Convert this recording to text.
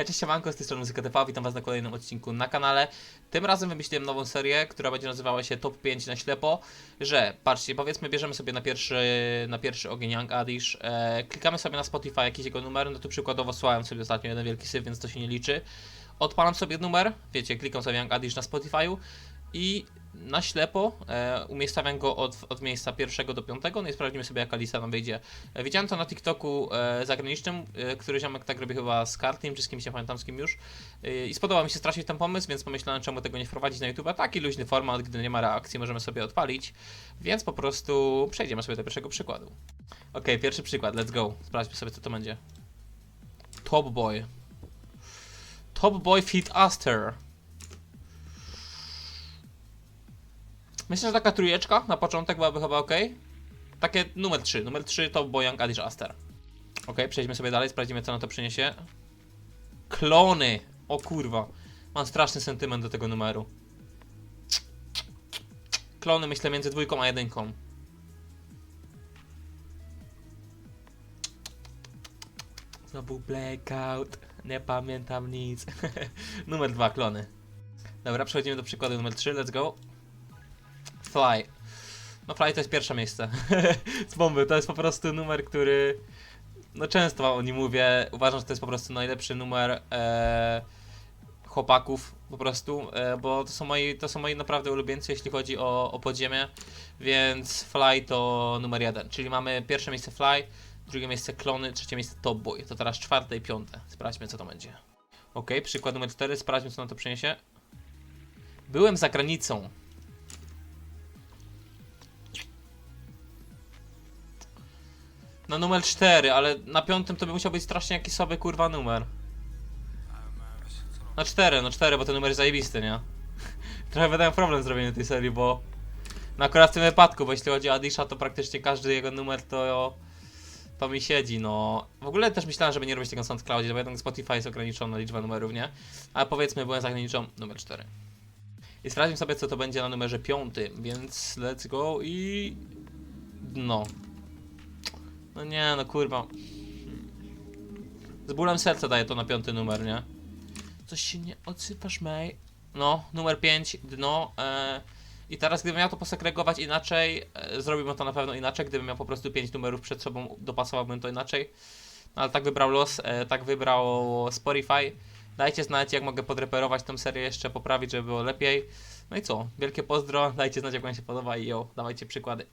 Hej, siemanko, z tej strony Muzyka TV, witam was na kolejnym odcinku na kanale. Tym razem wymyśliłem nową serię, która będzie nazywała się Top 5 na ślepo, że, patrzcie, powiedzmy, bierzemy sobie na pierwszy, na pierwszy ogień Young Adish, e, klikamy sobie na Spotify jakiś jego numer, no tu przykładowo słałem sobie ostatnio jeden wielki syf, więc to się nie liczy. Odpalam sobie numer, wiecie, klikam sobie Young Adish na Spotify'u i na ślepo e, umiejscawiam go od, od miejsca pierwszego do piątego, no i sprawdzimy sobie jaka lista nam wyjdzie. E, widziałem to na TikToku e, zagranicznym, e, który ziomek tak robi chyba z Kartim, czy z kimś, nie pamiętam z kim już. E, I spodobał mi się strasznie ten pomysł, więc pomyślałem czemu tego nie wprowadzić na YouTube. Taki luźny format, gdy nie ma reakcji, możemy sobie odpalić, więc po prostu przejdziemy sobie do pierwszego przykładu. Ok, pierwszy przykład, let's go. Sprawdźmy sobie co to będzie. Top Boy. Top Boy Feet Aster. Myślę, że taka trójeczka na początek byłaby chyba ok. Takie numer 3. Numer 3 to Boyang Adish Aster. Ok, przejdźmy sobie dalej, sprawdzimy co na to przyniesie. Klony! O kurwa. Mam straszny sentyment do tego numeru. Klony myślę między dwójką a jedynką. Znowu blackout. Nie pamiętam nic. numer 2, klony. Dobra, przechodzimy do przykładu numer 3, let's go. Fly. No Fly to jest pierwsze miejsce. Z bomby, to jest po prostu numer, który... No często o nim mówię, uważam, że to jest po prostu najlepszy numer e, chłopaków po prostu, e, bo to są, moi, to są moi naprawdę ulubieńcy, jeśli chodzi o, o podziemie, więc Fly to numer jeden, czyli mamy pierwsze miejsce Fly, drugie miejsce Klony, trzecie miejsce Top Boy, to teraz czwarte i piąte, sprawdźmy co to będzie. Ok, przykład numer cztery, sprawdźmy co na to przyniesie. Byłem za granicą, No numer 4, ale na piątym to by musiał być strasznie jakiś sobie kurwa numer. No 4, no 4, bo ten numer jest zajebisty, nie? Trochę wydają problem zrobienie tej serii, bo... No akurat w tym wypadku, bo jeśli chodzi o Adisha, to praktycznie każdy jego numer to... To mi siedzi, no. W ogóle też myślałem, żeby nie robić tego na SoundCloudzie, bo jednak Spotify jest ograniczona liczba numerów, nie? Ale powiedzmy, byłem za granicą numer 4. I sprawdźmy sobie, co to będzie na numerze 5, więc let's go i... No. No nie, no kurwa. Z bólem serca daję to na piąty numer, nie? Coś się nie odsypasz, May. No, numer 5, dno. E, I teraz gdybym miał to posegregować inaczej, e, zrobiłbym to na pewno inaczej. Gdybym miał po prostu 5 numerów przed sobą, dopasowałbym to inaczej. No, ale tak wybrał los, e, tak wybrał Spotify. Dajcie znać, jak mogę podreperować tą serię, jeszcze poprawić, żeby było lepiej. No i co? Wielkie pozdro, dajcie znać, jak wam się podoba i jo, dawajcie przykłady.